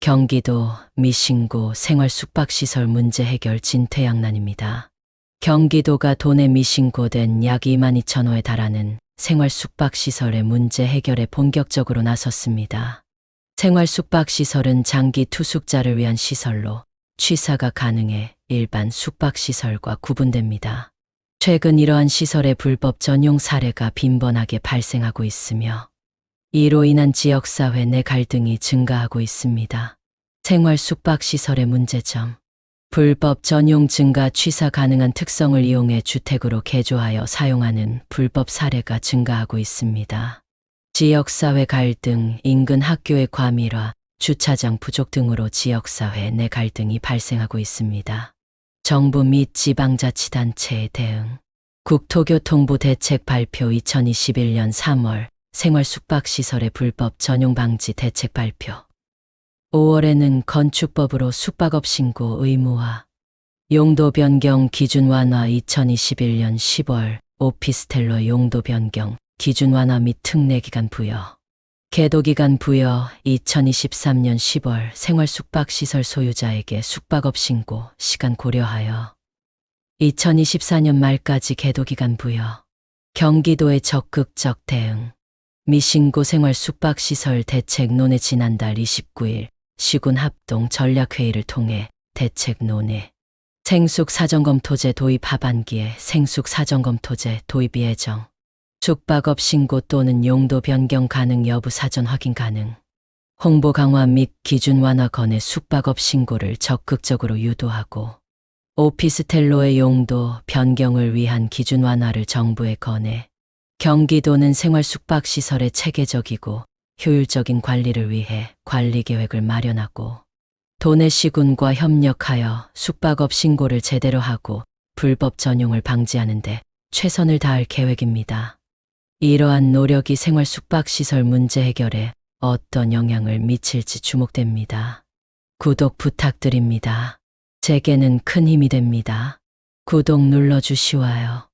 경기도 미신고 생활 숙박시설 문제 해결 진퇴양난입니다. 경기도가 도내 미신고된 약 2만 2천 호에 달하는 생활 숙박시설의 문제 해결에 본격적으로 나섰습니다. 생활 숙박시설은 장기 투숙자를 위한 시설로 취사가 가능해 일반 숙박시설과 구분됩니다. 최근 이러한 시설의 불법 전용 사례가 빈번하게 발생하고 있으며 이로 인한 지역사회 내 갈등이 증가하고 있습니다. 생활 숙박시설의 문제점. 불법 전용 증가 취사 가능한 특성을 이용해 주택으로 개조하여 사용하는 불법 사례가 증가하고 있습니다. 지역사회 갈등, 인근 학교의 과밀화, 주차장 부족 등으로 지역사회 내 갈등이 발생하고 있습니다. 정부 및 지방자치단체의 대응. 국토교통부 대책 발표 2021년 3월 생활 숙박 시설의 불법 전용 방지 대책 발표. 5월에는 건축법으로 숙박업 신고 의무화. 용도 변경 기준 완화 2021년 10월 오피스텔로 용도 변경 기준 완화 및 특례 기간 부여. 계도 기간 부여 2023년 10월 생활 숙박 시설 소유자에게 숙박업 신고 시간 고려하여 2024년 말까지 계도 기간 부여. 경기도의 적극적 대응. 미신고 생활 숙박시설 대책 논의 지난달 29일 시군 합동 전략회의를 통해 대책 논의. 생숙 사전검토제 도입 하반기에 생숙 사전검토제 도입 예정. 숙박업 신고 또는 용도 변경 가능 여부 사전 확인 가능. 홍보 강화 및 기준 완화 건의 숙박업 신고를 적극적으로 유도하고 오피스텔로의 용도 변경을 위한 기준 완화를 정부에 건해 경기도는 생활 숙박 시설의 체계적이고 효율적인 관리를 위해 관리 계획을 마련하고 도내 시군과 협력하여 숙박업 신고를 제대로 하고 불법 전용을 방지하는 데 최선을 다할 계획입니다. 이러한 노력이 생활 숙박 시설 문제 해결에 어떤 영향을 미칠지 주목됩니다. 구독 부탁드립니다. 제게는 큰 힘이 됩니다. 구독 눌러주시와요.